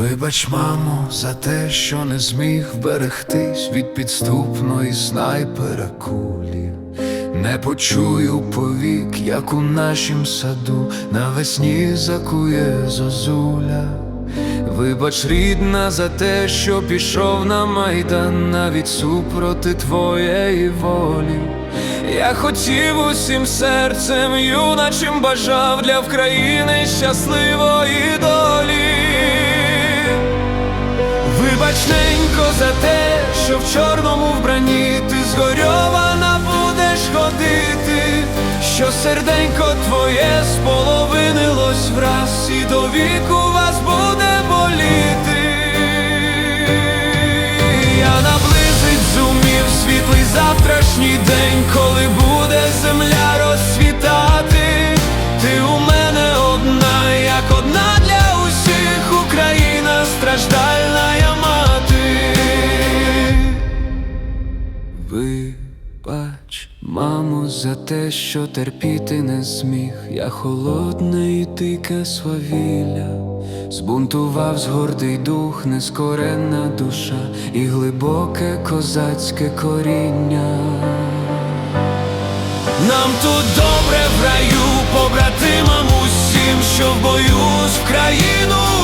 Вибач, мамо, за те, що не зміг вберегтись від підступної снайпера кулі. Не почую повік, як у нашім саду навесні закує зозуля. Вибач, рідна, за те, що пішов на майдан навіть супроти твоєї волі. Я хотів усім серцем, юначим бажав для України щасливої долі. Вибач, ненько, за те, що в чорному вбранні ти згорьована будеш ходити, що серденько твоє споловинилось Вибач, мамо, за те, що терпіти не зміг. Я холодне і дике свавілля, збунтував гордий дух, нескоренна душа і глибоке козацьке коріння. Нам тут добре в раю, побратимам усім, що в бою з країну